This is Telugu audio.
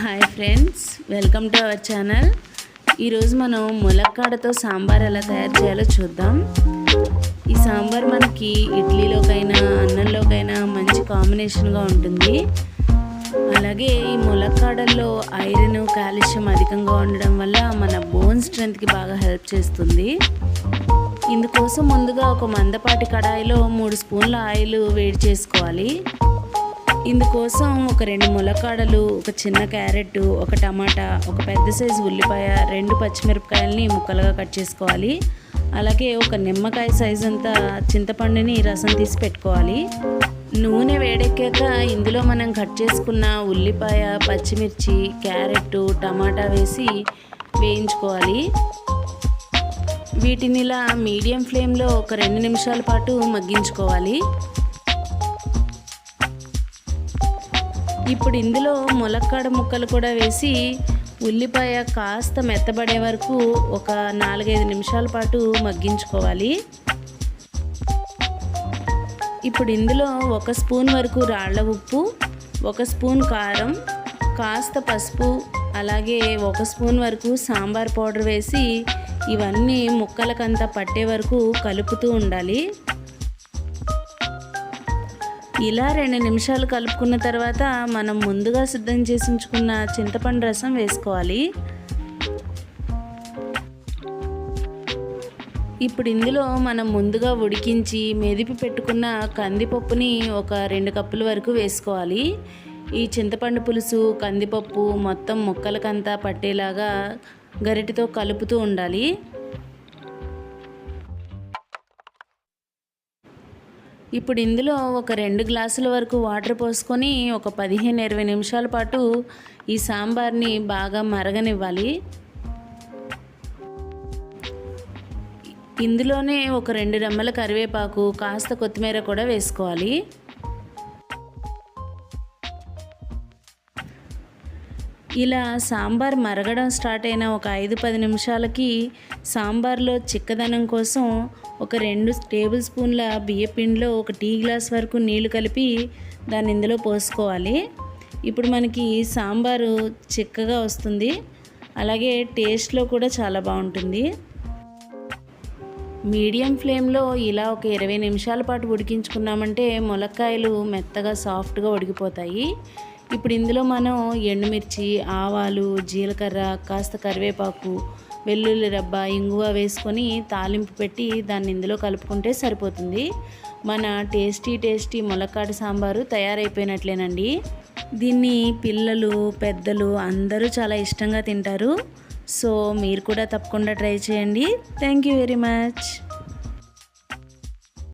Hi friends welcome to our channel. ఈరోజు మనం ములక్కాడతో సాంబార్ ఎలా తయారు చేయాలో చూద్దాం. ఈ సాంబార్ మనకి ఇడ్లీలోకైనా అన్నంలోకైనా మంచి కాంబినేషన్గా ఉంటుంది. అలాగే ఈ ములక్కాడల్లో ఐరన్ కాల్షియం అధికంగా ఉండడం వల్ల మన బోన్ స్ట్రెంత్కి బాగా హెల్ప్ చేస్తుంది. ఇందుకోసం ముందుగా ఒక మందపాటి కడాయిలో మూడు స్పూన్ల ఆయిల్ వేడి చేసుకోవాలి. ఇందుకోసం ఒక రెండు ములక్కాడలు ఒక చిన్న క్యారెట్ ఒక టమాటా ఒక పెద్ద సైజు ఉల్లిపాయ రెండు పచ్చిమిరపకాయలని ముక్కలుగా కట్ చేసుకోవాలి. అలాగే ఒక నిమ్మకాయ సైజు అంతా చింతపండుని రసం తీసి పెట్టుకోవాలి. నూనె వేడెక్కాక ఇందులో మనం కట్ చేసుకున్న ఉల్లిపాయ పచ్చిమిర్చి క్యారెట్ టమాటా వేసి వేయించుకోవాలి. వీటిని ఇలా మీడియం ఫ్లేమ్లో ఒక రెండు నిమిషాల పాటు మగ్గించుకోవాలి. ఇప్పుడు ఇందులో ములక్కాడ ముక్కలు కూడా వేసి ఉల్లిపాయ కాస్త మెత్తబడే వరకు ఒక నాలుగైదు నిమిషాల పాటు మగ్గించుకోవాలి. ఇప్పుడు ఇందులో ఒక స్పూన్ వరకు రాళ్ళ ఉప్పు ఒక స్పూన్ కారం కాస్త పసుపు అలాగే ఒక స్పూన్ వరకు సాంబార్ పౌడర్ వేసి ఇవన్నీ ముక్కలకంతా పట్టే వరకు కలుపుతూ ఉండాలి. ఇలా రెండు నిమిషాలు కలుపుకున్న తర్వాత మనం ముందుగా సిద్ధం చేసి ఉంచుకున్న చింతపండు రసం వేసుకోవాలి. ఇప్పుడు ఇందులో మనం ముందుగా ఉడికించి మెదిపి పెట్టుకున్న కందిపప్పుని ఒక రెండు కప్పుల వరకు వేసుకోవాలి. ఈ చింతపండు పులుసు కందిపప్పు మొత్తం ముక్కలకంతా పట్టేలాగా గరిటెతో కలుపుతూ ఉండాలి. ఇప్పుడు ఇందులో ఒక రెండు గ్లాసుల వరకు వాటర్ పోసుకొని ఒక పదిహేను ఇరవై నిమిషాల పాటు ఈ సాంబార్ని బాగా మరగనివ్వాలి. ఇందులోనే ఒక రెండు రెమ్మల కరివేపాకు కాస్త కొత్తిమీర కూడా వేసుకోవాలి. ఇలా సాంబార్ మరగడం స్టార్ట్ అయిన ఒక ఐదు పది నిమిషాలకి సాంబార్లో చిక్కదనం కోసం ఒక రెండు టేబుల్ స్పూన్ల బియ్యపిండిలో ఒక టీ గ్లాస్ వరకు నీళ్ళు కలిపి దాన్ని ఇందులో పోసుకోవాలి. ఇప్పుడు మనకి సాంబారు చిక్కగా వస్తుంది. అలాగే టేస్ట్లో కూడా చాలా బాగుంటుంది. మీడియం ఫ్లేమ్లో ఇలా ఒక ఇరవై నిమిషాల పాటు ఉడికించుకున్నామంటే ములక్కాయలు మెత్తగా సాఫ్ట్గా ఉడికిపోతాయి. ఇప్పుడు ఇందులో మనం ఎండుమిర్చి ఆవాలు జీలకర్ర కాస్త కరివేపాకు వెల్లుల్లి రబ్బ ఇంగువ వేసుకొని తాలింపు పెట్టి దాన్ని ఇందులో కలుపుకుంటే సరిపోతుంది. మన టేస్టీ టేస్టీ ములక్కాడ సాంబారు తయారైపోయినట్లేనండి. దీన్ని పిల్లలు పెద్దలు అందరూ చాలా ఇష్టంగా తింటారు. సో మీరు కూడా తప్పకుండా ట్రై చేయండి. Thank you very much.